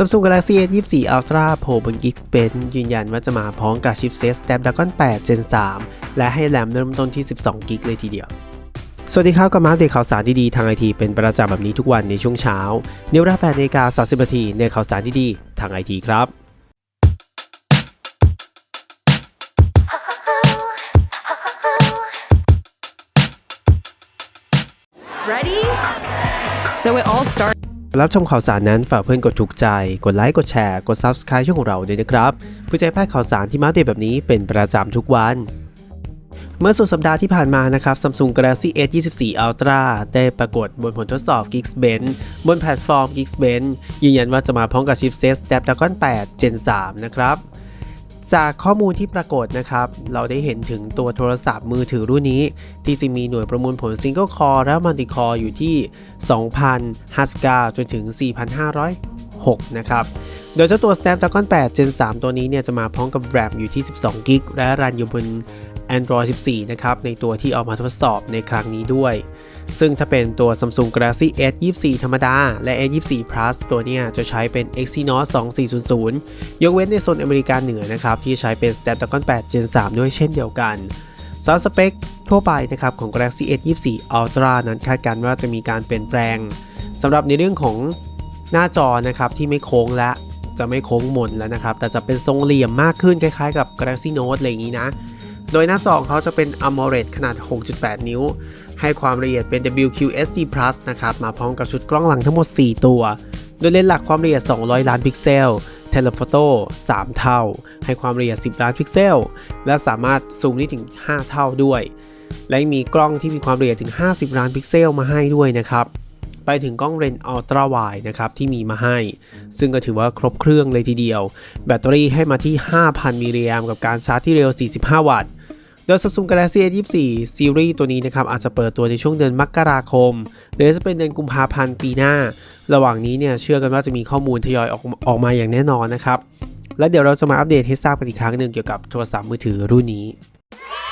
Samsung Galaxy S24 Ultra โผล่บน Geekbench ยืนยันว่าจะมาพร้อมกับชิปเซต Snapdragon 8 Gen 3 และให้แรมเริ่มต้นที่ 12 g b เลยทีเดียว สวัสดีครับกับมาอัปเดตข่าวสารดีๆ ทางไอทีเป็นประจำแบบนี้ทุกวันในช่วงเช้าในเวลา8นาฬิกา30นาทีในข่าวสารดีๆ ทางไอทีครับ Ready? So it all starts. รับชมข่าวสารนั้นฝากเพื่อนกดถูกใจ กดไลค์ กดแชร์ กด Subscribe ช่องของเราด้วยนะครับเพื่อจะให้พลาดข่าวสารที่มาเดตแบบนี้เป็นประจำทุกวันเมื่อสุดสัปดาห์ที่ผ่านมานะครับ Samsung Galaxy S24 Ultra ได้ปรากฏบนผลทดสอบ Geekbench บนแพลตฟอร์ม Geekbench ยืนยันว่าจะมาพร้อมกับชิปเซต Snapdragon 8 Gen 3 นะครับ จากข้อมูลที่ปรากฏนะครับ เราได้เห็นถึงตัวโทรศัพท์มือถือรุ่นนี้ ที่จะมีหน่วยประมวลผล Single Core และ Multi Core อยู่ที่ 2,000จนถึง 4,506 นะครับ โดยเจ้าตัว Snapdragon 8 Gen 3 ตัวนี้เนี่ยจะมาพร้อมกับ RAM อยู่ที่ 12 g b และรันอยู่บน Android 14 นะครับ ในตัวที่เอามาทดสอบในครั้งนี้ด้วย ซึ่งถ้าเป็นตัว Samsung Galaxy S24 ธรรมดา และ S24 Plus ตัวเนี้ยจะใช้เป็น Exynos 2400 ยกเว้นในโซนอเมริกาเหนือนะครับ ที่ใช้เป็น Snapdragon 8 Gen 3 ด้วยเช่นเดียวกันสำหรับสเปคทั่วไปนะครับของ Galaxy S24 Ultra นั้นคาดการณ์ว่าจะมีการเปลี่ยนแปลงสำหรับในเรื่องของหน้าจอนะครับที่ไม่โค้งและจะไม่โค้งมนแล้วนะครับ แต่จะเป็นทรงเหลี่ยมมากขึ้นคล้ายๆกับ Galaxy Note อะไรอย่างนี้นะ โดยหน้าจองเขาจะเป็น AMOLED ขนาด 6.8 นิ้ว ให้ความละเอียดเป็น WQHD นะครับ มาพร้อมกับชุดกล้องหลังทั้งหมด 4 ตัว โดยเลนส์หลักความละเอียด 200 ล้านพิกเซล Telephoto 3เท่า ให้ความละเอียด 10 ล้านพิกเซล และสามารถซูมได้ถึง 5 เท่าด้วย และยังมีกล้องที่มีความละเอียดถึง 50 ล้านพิกเซลมาให้ด้วยนะครับ ไปถึงกล้องเลนส์ Ultra Wide นะครับที่มีมาให้ ซึ่งก็ถือว่าครบเครื่องเลยทีเดียว แบตเตอรี่ให้มาที่ 5,000 มิลลิแอมกับการชาร์จที่เร็ว 45 วัตต์ โดย Samsung Galaxy S24 Series ตัวนี้นะครับอาจจะเปิดตัวในช่วงเดือนมกราคม หรือจะเป็นเดือนกุมภาพันธ์ปีหน้า ระหว่างนี้เนี่ยเชื่อกันว่าจะมีข้อมูลทยอยออกออกมาอย่างแน่นอนนะครับ และเดี๋ยวเราจะมาอัปเดตให้ทราบกันอีกครั้งหนึ่งเกี่ยวกับโทรศัพท์มือถือรุ่นนี้